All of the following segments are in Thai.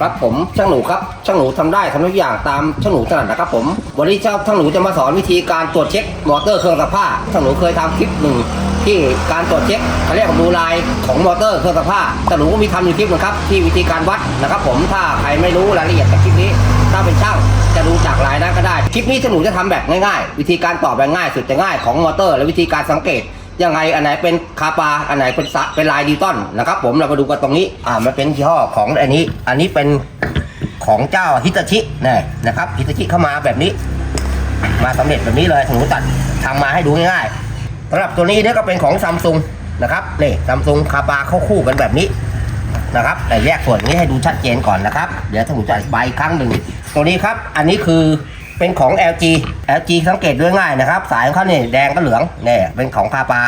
ครับผมช่างหนูครับช่างหนูทำได้ทำทุกอย่างตามช่างหนูถนัดนะครับผม วันนี้เจ้าช่างหนูจะมาสอนวิธีการตรวจเช็คมอเตอร์เครื่องซักผ้าช่างหนูเคยทำคลิปหนึ่งที่การตรวจเช็คเขาเรียกว่าดูลายของมอเตอร์เครื่องซักผ้าช่างหนูก็มีทำอยู่คลิปหนึงครับที่วิธีการวัดนะครับ ผมถ้าใครไม่รู้รายละเอียดจากคลิปนี้ ถ้าเป็นช่างจะดูจากลายนั้นก็ได้ คลิปนี้ช่างหนูจะทำแบบง่ายๆ วิธีการตอบแบบง่ายสุดจะง่ายของมอเตอร์ และวิธีการสังเกต ยังไงอันไหนเป็นคาปาอันไหนเป็นสะเป็นลายดิจิตอลนะครับผมเรามาดูกันตรงนี้อ่ามันเป็นยี่ห้อของอันนี้ อันนี้เป็นของเจ้าฮิตาชินะนะครับฮิตาชิเข้ามาแบบนี้ มาสำเร็จแบบนี้เลยสมมติตัดทำมาให้ดูง่ายๆสำหรับตัวนี้เนี่ยก็เป็นของซัมซุงนะครับนี่ซัมซุงคาปาเข้าคู่กันแบบนี้นะครับแต่แยกส่วนนี้ให้ดูชัดเจนก่อนนะครับ เดี๋ยวถ้าผมจะอธิบายอีกครั้งหนึ่งตัวนี้ครับ อันนี้คือ เป็นของ LG LG สังเกตด้วยง่ายนะครับ สายของเขาเนี่ยแดงก็เหลืองเนี่ยเป็นของคาปา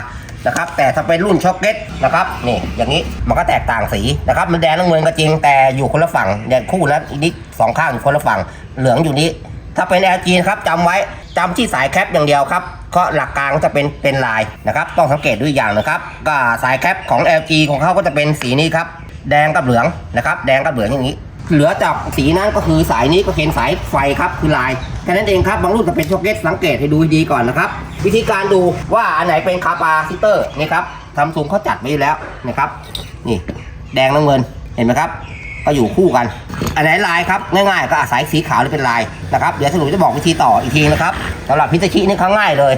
นะครับ แต่ถ้าเป็นรุ่นช็อกเก็ตนะครับนี่อย่างนี้มันก็แตกต่างสีนะครับ มันแดงน้ำเงินก็จริงแต่อยู่คนละฝั่งเนี่ยคู่นะอีกนิดสองข้างอยู่คนละฝั่งเหลืองอยู่นี้ ถ้าเป็น LG นะครับจำไว้จำที่สายแคปอย่างเดียวครับก็หลักกลางจะเป็นเป็นลายนะครับ ต้องสังเกตด้วยอย่างนะครับก็สายแคปของ LG ของเขาก็จะเป็นสีนี้ครับแดงกับเหลืองนะครับ แดงกับเหลืองอย่างนี้ เหลือจากสีนั้นก็คือสายนี้ก็เป็นสายไฟครับคือลายแค่นั้นเองครับบางรุ่นจะเป็นช็อกเก็ตสังเกตให้ดูดีก่อนนะครับวิธีการดูว่าอันไหนเป็นคาปาซิเตอร์นี่ครับทำซุงเขาจัดไว้แล้วนะครับนี่แดงน้ำเงินเห็นไหมครับ ก็อยู่คู่กัน อันไหนลายครับง่ายๆ ก็อาศัยสีขาวหรือเป็นลายนะครับเดี๋ยวสรุปจะบอกวิธีต่ออีกทีนะครับสำหรับพิตาชินี่เขาง่ายเลย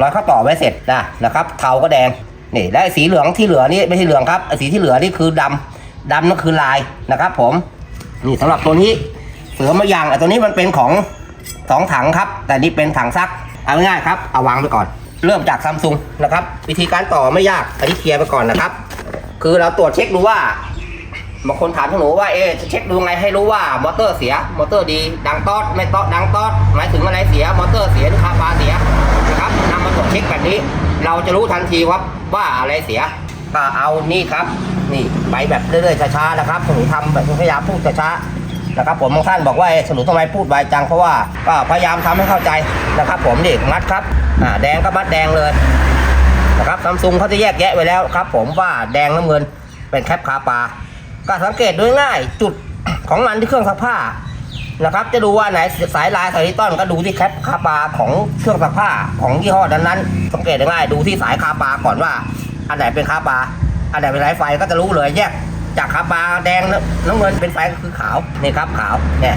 ร้อยเข้าต่อไว้เสร็จนะนะครับเทาก็แดงนี่และสีเหลืองที่เหลือนี่ไม่ใช่เหลืองครับสีที่เหลือนี่คือดำดำนั่นคือลายนะครับผม นี่สำหรับตัวนี้เสือมาอย่างอตัวนี้มันเป็นของสองถังครับ แต่นี่เป็นถังซักเอาง่ายครับเอาวางไปก่อน เริ่มจากซัมซุงนะครับ วิธีการต่อไม่ยากอันนี้เคลียร์ไปก่อนนะครับ คือเราตรวจเช็คดูว่าบางคนถามหนูว่าเอ๊ะจะเช็คดูไงให้รู้ว่ามอเตอร์เสียมอเตอร์ดี ดังต๊อดไม่ต๊อดดังต๊อดหมายถึงอะไรเสียมอเตอร์เสียหรือคาบาเสียนะครับนำมาตรวจเช็คแบบนี้ เราจะรู้ทันทีว่าว่าอะไรเสียก็เอานี่ครับ นี่ไปแบบเรื่อยๆช้าๆนะครับหนูทำแบบพยายามพูดช้าๆนะครับ ผมบางท่านบอกว่าสนุทำไมพูดไวจังเพราะว่าก็พยายามทำให้เข้าใจนะครับ ผมนี่มัดครับอ่าแดงก็มัดแดงเลยนะครับซัมซุงเขาจะแยกแยะไว้แล้วครับ ผมว่าแดงน้ำเงินเป็นแคปคาปาก็สังเกตด้วยง่ายจุดของมันที่เครื่องซักผ้านะครับจะดูว่าไหนสายลายสายดิจิตอลก็ดูที่แคปคาปาของเครื่องซักผ้าของยี่ห้อนั้นๆสังเกตง่ายดูที่สายคาปาก่อนว่า อันไหนเป็นคาปา อันไหนเป็นสายไฟก็จะรู้เลยแยกจากคาปาแดงน้ำเงินเป็นไฟก็คือขาวนี่ครับขาวเนี่ย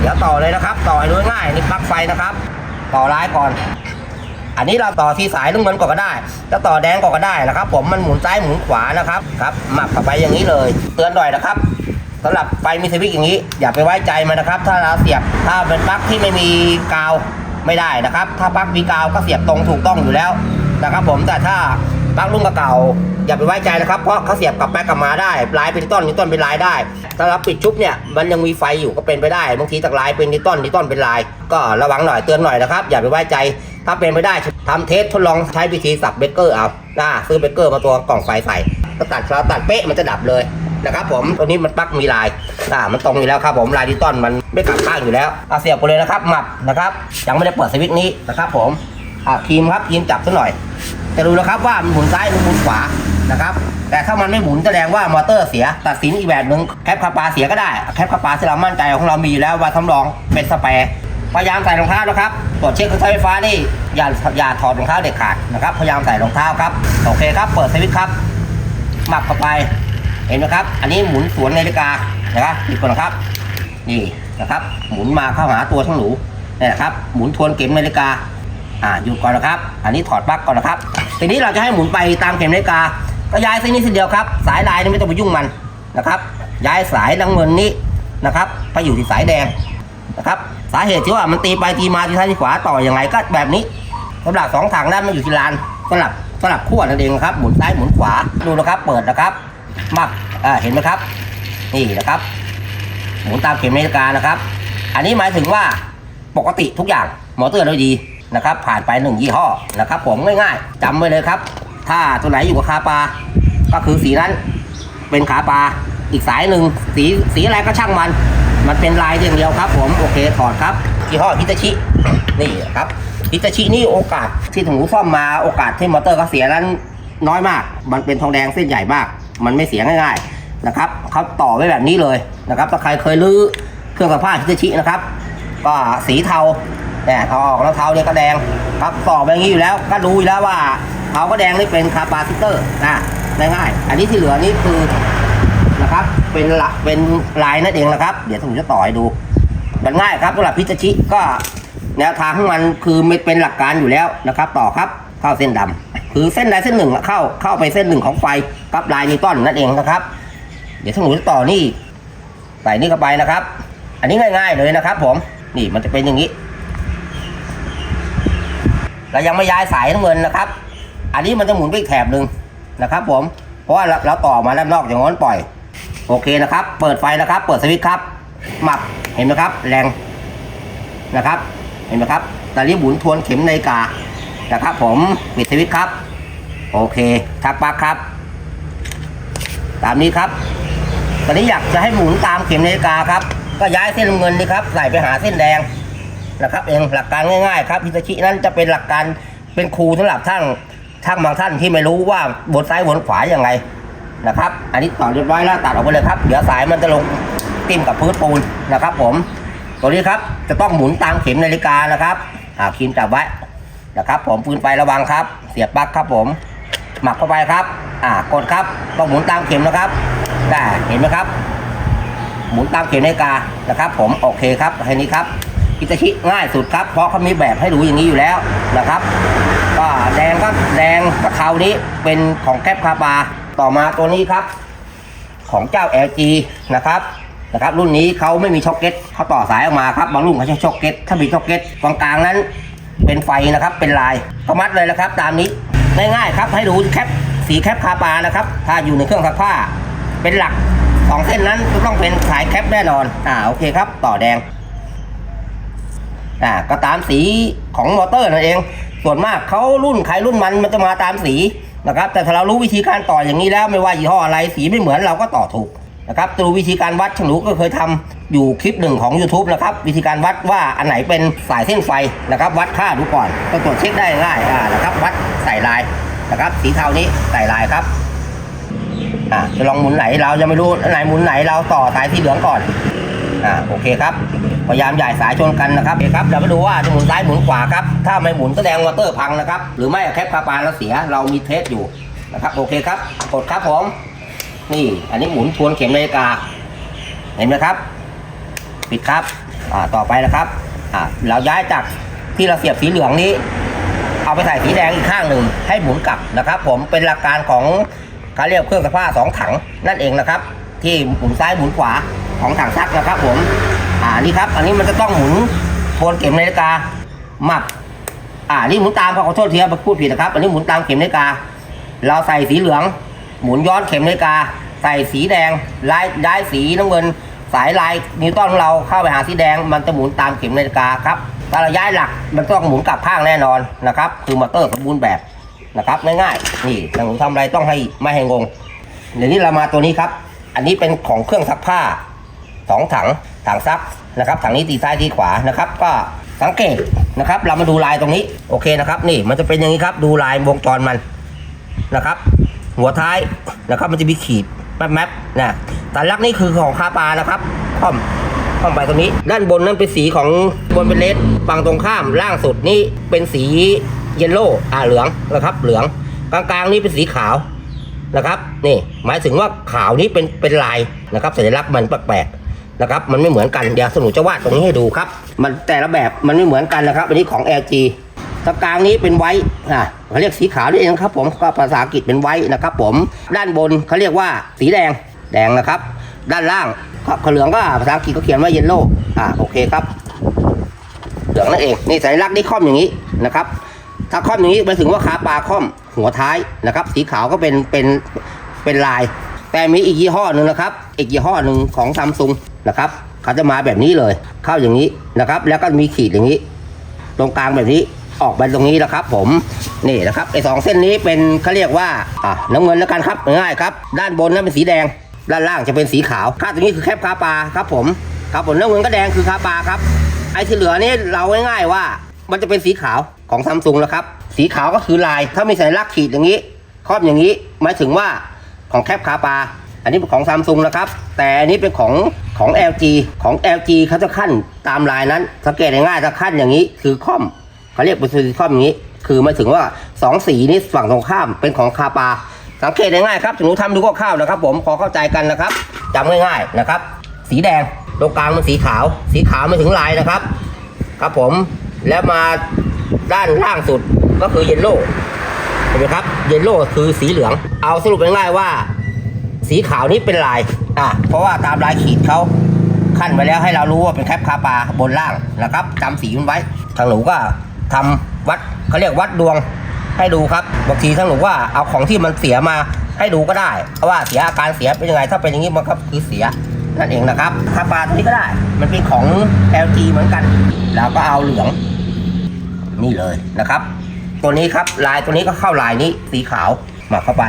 เดี๋ยวต่อเลยนะครับ ต่อให้ดูง่ายนี่ปลั๊กไฟนะครับ ต่อลายก่อน อันนี้เราต่อที่สายน้ำเงินก่อนก็ได้จะต่อแดงก่อนก็ได้นะครับ ผมมันหมุนซ้ายหมุนขวานะครับครับหมักเข้าไปอย่างนี้เลย เตือนหน่อยนะครับสำหรับไฟมีสวิตอย่างนี้ อย่าไปไว้ใจมันนะครับ ถ้าเราเสียบถ้าเป็นปลั๊กที่ไม่มีกาวไม่ได้นะครับ ถ้าปลั๊กมีกาวก็เสียบตรงถูกต้องอยู่แล้วนะครับ ผมแต่ถ้า ปลั๊กรุ่นเก่าๆอย่าไปไว้ใจนะครับ เพราะเขาเสียบกลับไปกลับมาได้ลายเป็นต้นนิต้นเป็นลายได้ ถ้าเราปิดชุบเนี่ยมันยังมีไฟอยู่ก็เป็นไปได้บางทีจากลายเป็นนิต้นนิต้นเป็นลาย ก็ระวังหน่อยเตือนหน่อยนะครับ อย่าไปไว้ใจถ้าเป็นไปได้ทำเทสทดลองใช้วิธีสับเบเกอร์เอานะซื้อเบเกอร์มาตัวกล่องไฟใส่ก็ตัดเราตัดเป๊ะมันจะดับเลยนะครับผมตัวนี้มันปั๊กมีลายอ่ามันตรงอยู่แล้วครับผมลายดิจิตอลมันไม่กลับข้างอยู่แล้วเอาเสียบไปเลยนะครับหมับนะครับยังไม่ได้เปิดสวิตช์นี้นะครับผมอ่าทีมครับทีมจับซะหน่อย จะดูนะครับว่ามันหมุนซ้ายหรือหมุนขวานะครับแต่ถ้ามันไม่หมุนแสดงว่ามอเตอร์เสียตัดสินอีกแบบหนึ่งแคปคาปาเสียก็ได้แคปคาปาที่เรามั่นใจของเรามีอยู่แล้วว่าทำรองเป็นสเปรย์พยายามใส่รองเท้านะครับตรวจเช็คเครื่องใช้ไฟฟ้านี่อย่าอย่าถอดรองเท้าเด็ดขาดนะครับพยายามใส่รองเท้าครับโอเคครับ เปิดสวิตช์ครับหมับเข้าไปเห็นไหมครับ อันนี้หมุนสวนนาฬิกานะครับปิดก่อนนะครับ นี่นะครับ หมุนมาเข้าหาตัวช่างหนูนี่นะครับ หมุนทวนเข็มนาฬิกา อ่าหยุดก่อนนะครับ อันนี้ถอดปลั๊กก่อนนะครับทีนี้เราจะให้หมุนไปตามเข็มนาฬิกาก็ย้ายเส้นนี้เส้นเดียวครับ สายลายนี่ไม่ต้องไปยุ่งมันนะครับ ย้ายสายน้ำเงินนี้นะครับไปอยู่ที่สายแดงนะครับสาเหตุที่ว่ามันตีไปตีมาที่ซ้ายที่ขวาต่ออยังไงก็แบบนี้สำหรับสองถังนั้นมันอยู่ที่ลานสลับสลับขั้วนั่นเองครับหมุนซ้ายหมุนขวาดูนะครับ เปิดนะครับมักอ่าเห็นไหมครับ นี่นะครับ หมุนตามเข็มนาฬิกานะครับ อันนี้หมายถึงว่าปกติทุกอย่างมอเตอร์โดยดี นะครับ ผ่านไปหนึ่งยี่ห้อนะครับ ผมง่ายๆจำไว้เลยครับ ถ้าตัวไหนอยู่กับคาปลาก็คือสีนั้นเป็นขาปลาอีกสายหนึ่งสีสีอะไรก็ช่างมัน มันเป็นลายอย่างเดียวครับ ผมโอเคถอดครับยี่ห้อฮิตาชินี่ครับฮิตาชินี่โอกาสที่ถึงซ่อมมาโอกาสที่มอเตอร์เขาเสียนั้นน้อยมาก มันเป็นทองแดงเส้นใหญ่มาก มันไม่เสียง่ายๆนะครับเขาต่อไว้แบบนี้เลยนะครับถ้าใครเคยรื้อเครื่องซักผ้าฮิตาชินะครับ ก็สีเทา เนี่ยเอาออกแล้วเทาเนี่ยก็แดงครับต่อไปอย่างนี้อยู่แล้ว ก็รู้อยู่แล้วว่าเทาก็แดงนี่เป็นคาปาซิเตอร์นะง่ายๆอันนี้ที่เหลือนี่คือนะครับเป็นละเป็นลายนั่นเองนะครับ เดี๋ยวผมจะต่อให้ดูมันง่ายครับสำหรับพิจชิก็แนวทางของมันคือไม่เป็นหลักการอยู่แล้วนะครับ ต่อครับเข้าเส้นดำคือเส้นใดเส้นหนึ่งเข้าเข้าไปเส้นหนึ่งของไฟกับลายนิวตันนั่นเองนะครับ เดี๋ยวถ้าหนูจะต่อนี่ใส่นี่เข้าไปนะครับ อันนี้ง่าย ๆเลยนะครับ ผมนี่มันจะเป็นอย่างนี้ เรายังไม่ย้ายสายน้ำเงินนะครับ อันนี้มันจะหมุนไปอีกแถบหนึ่งนะครับ ผม เพราะว่าเราต่อมาด้านนอกอย่างนั้นปล่อย โอเคนะครับ เปิดไฟนะครับ เปิดสวิตช์ครับ หมับเห็นไหมครับ แรงนะครับ เห็นไหมครับตอนนี้หมุนทวนเข็มนาฬิกานะครับ ผมปิดสวิตช์ครับ โอเคทักปักครับ ตามนี้ครับ ตอนนี้อยากจะให้หมุนตามเข็มนาฬิกาครับ ก็ย้ายเส้นเงินนี่ครับ ใส่ไปหาเส้นแดง นะครับเองหลักการง่ายๆครับพิตาชินั้นจะเป็นหลักการเป็นครูสำหรับท่านท่านบางท่านที่ไม่รู้ว่าบนซ้ายบนขวาอย่างไงนะครับ อันนี้ต่อเรียบร้อยแล้วตัดออกไปเลยครับเดี๋ยวสายมันจะลงติ้มกับพื้นปูนนะครับ ผม ตัวนี้ครับจะต้องหมุนตามเข็มนาฬิกานะครับอ่าคีมจับไว้นะครับ ผมปืนไประวังครับ เสียบปลั๊กครับผม หมักเข้าไปครับ อ่ากดครับต้องหมุนตามเข็มนะครับได้เห็นไหมครับ หมุนตามเข็มนาฬิกานะครับ ผมโอเคครับแค่นี้ครับ อิตาชิง่ายสุดครับ เพราะเขามีแบบให้ดูอย่างนี้อยู่แล้วนะครับก็แดงก็แดงกระเทานี้เป็นของแคปคาบาต่อมาตัวนี้ครับ ของเจ้า LG นะครับนะครับ รุ่นนี้เขาไม่มีช็อคเก็ตเขาต่อสายออกมาครับบางรุ่นเขาใช้ช็อคเก็ตถ้ามีช็อคเก็ตกลางๆนั้น เป็นไฟนะครับเป็นลายก็มัดเลยนะครับ ตามนี้ง่ายๆครับให้ดูแคปสีแคปคาปานะครับ ถ้าอยู่ในเครื่องซักผ้าเป็นหลักสองเส้นนั้นต้องเป็นสายแคปแน่นอน อ่า โอเคครับ ต่อแดง อ่าก็ตามสีของมอเตอร์นั่นเอง ส่วนมากเขารุ่นใครรุ่นมันมันจะมาตามสีนะครับแต่ถ้าเรารู้วิธีการต่ออย่างนี้แล้วไม่ว่ายี่ห้ออะไรสีไม่เหมือนเราก็ต่อถูกนะครับดูวิธีการวัดช่างหนูก็เคยทำอยู่คลิปหนึ่งของ YouTube นะครับวิธีการวัดว่าอันไหนเป็นสายเส้นไฟนะครับ วัดค่าดูก่อนก็ตรวจเช็คได้ง่ายอ่านะครับ วัดใส่ลายนะครับ สีเทานี้ใส่ลายครับอ่าจะลองหมุนไหนเรายังไม่รู้อันไหนหมุนไหนเราต่อสายสีเหลืองก่อน อ่าโอเคครับ พยายามใหญ่สายชนกันนะครับโอเคครับเดี๋ยวมาดูว่าจะหมุนซ้ายหมุนขวาครับ ถ้าไม่หมุนก็แสดงมอเตอร์พังนะครับ หรือไม่แคปคาปาแล้วเสีย เรามีเทสอยู่นะครับ โอเคครับ กดครับผม นี่ อันนี้หมุนทวนเข็มนาฬิกา เห็นไหมครับ ปิดครับ อ่า ต่อไปนะครับอ่าเราย้ายจากที่เราเสียบสีเหลืองนี้ เอาไปใส่สีแดงอีกข้างหนึ่งให้หมุนกลับนะครับ ผม เป็นหลักการของเขาเรียกเครื่องซักผ้าสองถังนั่นเองนะครับ ที่หมุนซ้ายหมุนขวา ของถังซักนะครับผม อ่านี่ครับ อันนี้มันจะต้องหมุนทวนเข็มนาฬิกาหมับ อ่านี่หมุนตามขอโทษทีครับพูดผิดนะครับ อันนี้หมุนตามเข็มนาฬิกา เราใส่สีเหลือง หมุนย้อนเข็มนาฬิกา ใส่สีแดงลายย้ายสีน้ำเงิน สายลายนิวตันของเราเข้าไปหาสีแดง มันจะหมุนตามเข็มนาฬิกาครับถ้าเราย้ายหลักมันต้องหมุนกลับข้างแน่นอนนะครับ คือมอเตอร์สมบูรณ์แบบนะครับง่ายๆนี่ถ้าผมทำอะไรต้องให้ไม่ให้งงเดี๋ยวนี้เรามาตัวนี้ครับ อันนี้เป็นของเครื่องซักผ้า สองถังถังซักนะครับถังนี้ตีซ้ายตีขวานะครับ ก็สังเกตนะครับ เรามาดูลายตรงนี้โอเคนะครับ นี่มันจะเป็นอย่างนี้ครับ ดูลายวงจรมันนะครับ หัวท้ายนะครับมันจะมีขีดแป๊บๆนะแต่ลักนี่คือของคาปานะครับค่อมค่อมไปตรงนี้ ด้านบนนั้นเป็นสีของบนเป็นเลสฝั่งตรงข้ามล่างสุดนี่เป็นสีเยลโล่อ่าเหลืองนะครับ เหลืองกลางๆนี่เป็นสีขาวนะครับ นี่หมายถึงว่าขาวนี้เป็นเป็นลายนะครับ สัญลักษณ์มันแปลกๆ นะครับ มันไม่เหมือนกัน เดี๋ยวสนุจะวาดตรงนี้ให้ดูครับ มันแต่ละแบบมันไม่เหมือนกันนะครับอันนี้ของ LG ตรงกลางนี้เป็นไว้อะเขาเรียกสีขาวนี่เองครับ ผมก็ภาษาอังกฤษเป็นไว้นะครับ ผมด้านบนเขาเรียกว่าสีแดงแดงนะครับ ด้านล่างก็เหลืองก็ภาษาอังกฤษก็เขียนว่าเยลโล่อ่าโอเคครับ เหลืองนั่นเองนี่สัญลักษณ์นี่ค่อมอย่างนี้นะครับถ้าค่อมอย่างนี้หมายถึงว่าขาปลาค่อมหัวท้ายนะครับ สีขาวก็เป็นเป็นเป็นลาย แต่มีอีกยี่ห้อหนึ่งนะครับ อีกยี่ห้อหนึ่งของซัมซุง นะครับเขาจะมาแบบนี้เลย เข้าอย่างนี้นะครับ แล้วก็มีขีดอย่างนี้ ตรงกลางแบบนี้ออกไปตรงนี้นะครับ ผมนี่นะครับไอ้สองเส้นนี้เป็นเขาเรียกว่าอะน้ำเงินแล้วกันครับง่ายครับ ด้านบนนั้นเป็นสีแดง ด้านล่างจะเป็นสีขาวค่าตรงนี้คือแคปคาปลาครับผมครับผมน้ำเงินก็แดงคือคาปลาครับไอ้ที่เหลือนี่เราง่ายๆว่า มันจะเป็นสีขาวของซัมซุงแล้วครับ สีขาวก็คือลาย ถ้ามีสัญลักษณ์ขีดอย่างนี้ครอบอย่างนี้หมายถึงว่าของแคปคาปา อันนี้เป็นของซัมซุงนะครับ แต่อันนี้เป็นของของ LG ของ LG เขาจะขั้นตามลายนั้น สังเกตง่ายๆถ้าขั้นอย่างนี้คือค่อมเขาเรียกเป็นซิลิคอมอย่างนี้ คือมาถึงว่าสองสีนี้ฝั่งตรงข้ามเป็นของคาปา สังเกตง่ายๆครับถึงหนูทำดูคร่าวๆนะครับ ผมพอเข้าใจกันนะครับจำง่ายๆนะครับ สีแดงตรงกลางมันสีขาว สีขาวม่ถึงลายนะครับ ครับผมแล้วมาด้านล่างสุดก็คือเยลโล่เห็นไหมครับเยลโล่คือสีเหลือง เอาสรุปง่ายๆว่า สีขาวนี้เป็นลายอะเพราะว่าตามลายขีดเขาขั้นไว้แล้วให้เรารู้ว่าเป็นแคปคาปาบนล่างนะครับจำสีมันไว้ ทางหนูก็ทำวัดเขาเรียกวัดดวงให้ดูครับบางทีทางหนูว่าเอาของที่มันเสียมาให้ดูก็ได้เพราะว่าเสียอาการเสียเป็นยังไง ถ้าเป็นอย่างนี้มันก็คือเสียนั่นเองนะครับคาปาตัวนี้ก็ได้ มันเป็นของ LG เหมือนกันแล้วก็เอาเหลืองนี่เลยนะครับ ตัวนี้ครับลายตัวนี้ก็เข้าลายนี้สีขาวหมักเข้าไป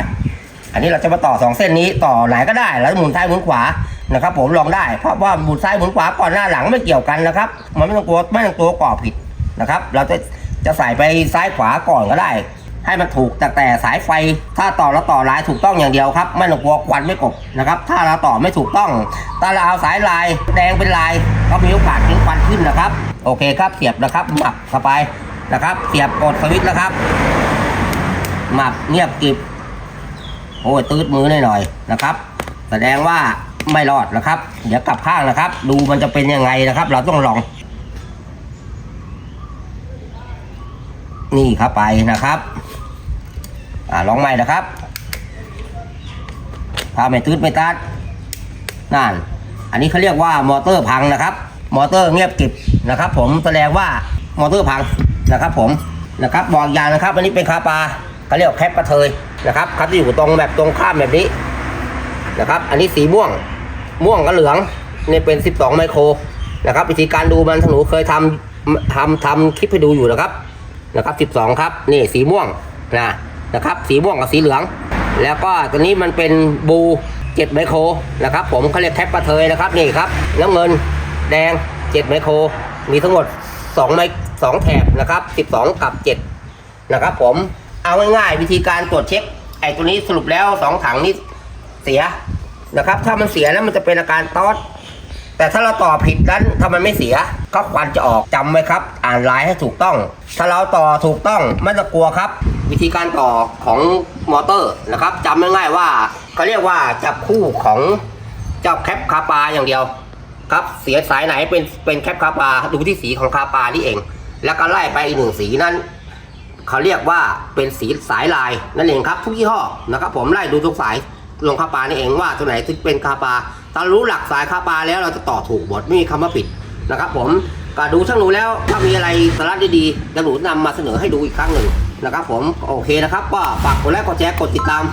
อันนี้เราจะมาต่อสองเส้นนี้ต่อไหนก็ได้แล้วหมุนซ้ายหมุนขวานะครับ ผมลองได้เพราะว่าหมุนซ้ายหมุนขวาก่อนหน้าหลังไม่เกี่ยวกันนะครับ มันไม่ต้องกลัวไม่ต้องตัวก่อผิดนะครับ เราจะจะใส่ไปซ้ายขวาก่อนก็ได้ ให้มันถูกแต่แต่สายไฟ ถ้าต่อแล้วต่อลายถูกต้องอย่างเดียวครับไม่ต้องกลัวควันไม่กบนะครับ ถ้าเราต่อไม่ถูกต้องถ้าเราเอาสายลายแดงเป็นลาย ก็มีโอกาสถึงควันขึ้นนะครับ โอเคครับเสียบนะครับหมักเข้าไปนะครับ เสียบกดสวิตช์นะครับหมักเงียบกริบ โอ้ยตืดมือหน่อยๆนะครับ แสดงว่าไม่รอดนะครับ เดี๋ยวกลับข้างนะครับ ดูมันจะเป็นยังไงนะครับ เราต้องลอง นี่เข้าไปนะครับอ่าลองใหม่นะครับถ้าไม่ตืดไม่ตัดนั่น อันนี้เขาเรียกว่ามอเตอร์พังนะครับ มอเตอร์เงียบกิบนะครับ ผมแสดงว่ามอเตอร์พังนะครับ ผมนะครับบอกอย่างนะครับ อันนี้เป็นคาปาเขาเรียกแคปกระเทย นะครับเขาจะอยู่ตรงแบบตรงข้ามแบบนี้นะครับ อันนี้สีม่วง ม่วงกับเหลืองนี่เป็น 12 ไมโครนะครับ วิธีการดูมันหนูเคยทำทำทำคลิปให้ดูอยู่นะครับนะครับ 12 ครับ นี่สีม่วงนะนะครับ สีม่วงกับสีเหลือง แล้วก็ตัวนี้มันเป็นบู7ไมโครนะครับ ผมเขาเรียกแคปกระเทยนะครับนี่ครับน้ำเงินแดง 7 ไมโคร มีทั้งหมด2ไม2แถบนะครับ 12 กับ 7 นะครับผม เอาง่ายๆวิธีการตรวจเช็ค ไอ้ตัวนี้สรุปแล้ว2ถังนี้เสียนะครับ ถ้ามันเสียแล้วมันจะเป็นอาการตอดแต่ถ้าเราต่อผิดนั้นถ้ามันไม่เสียก็ควันจะออกจำไว้ครับ อ่านลายให้ถูกต้อง ถ้าเราต่อถูกต้องไม่ต้องกลัวครับ วิธีการต่อของมอเตอร์นะครับจำง่ายๆว่าเขาเรียกว่าจับคู่ของเจ้าแคปคาปาอย่างเดียวครับเสียสายไหนเป็นเป็นแคปคาปาดูที่สีของคาปานี่เอง แล้วก็ไล่ไปอีกหนึ่งสีนั้น เขาเรียกว่าเป็นสีสายลายนั่นเองครับทุกยี่ห้อนะครับผมไล่ดูทุกสายลงคาปานี่เองว่าตัวไหนที่เป็นคาปาถ้ารู้หลักสายคาปาแล้วเราจะต่อถูกหมดไม่มีคำว่าผิดนะครับ ผมก็ดูช่างหนูแล้วถ้ามีอะไรสาระดีๆจะหนูนำมาเสนอให้ดูอีกครั้งหนึ่งนะครับ ผมโอเคนะครับก็ฝากกดไลค์กดแชร์กดติดตาม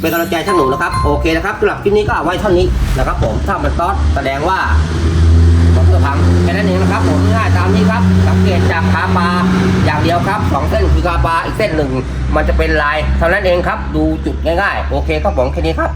เป็นกำลังใจช่างหนูนะครับโอเคนะครับสำหรับคลิปนี้ก็เอาไว้เท่านี้นะครับ ผมถ้ามันต๊อดแสดงว่าผมอเตอร์พังแค่นั้นเองนะครับผม นี้ครับ สังเกตจากคาปาอย่างเดียวครับสองเส้นคือคาปาอีกเส้นหนึ่ง มันจะเป็นลายเท่านั้นเองครับ ดูจุดง่ายๆ โอเคครับผมแค่นี้ครับ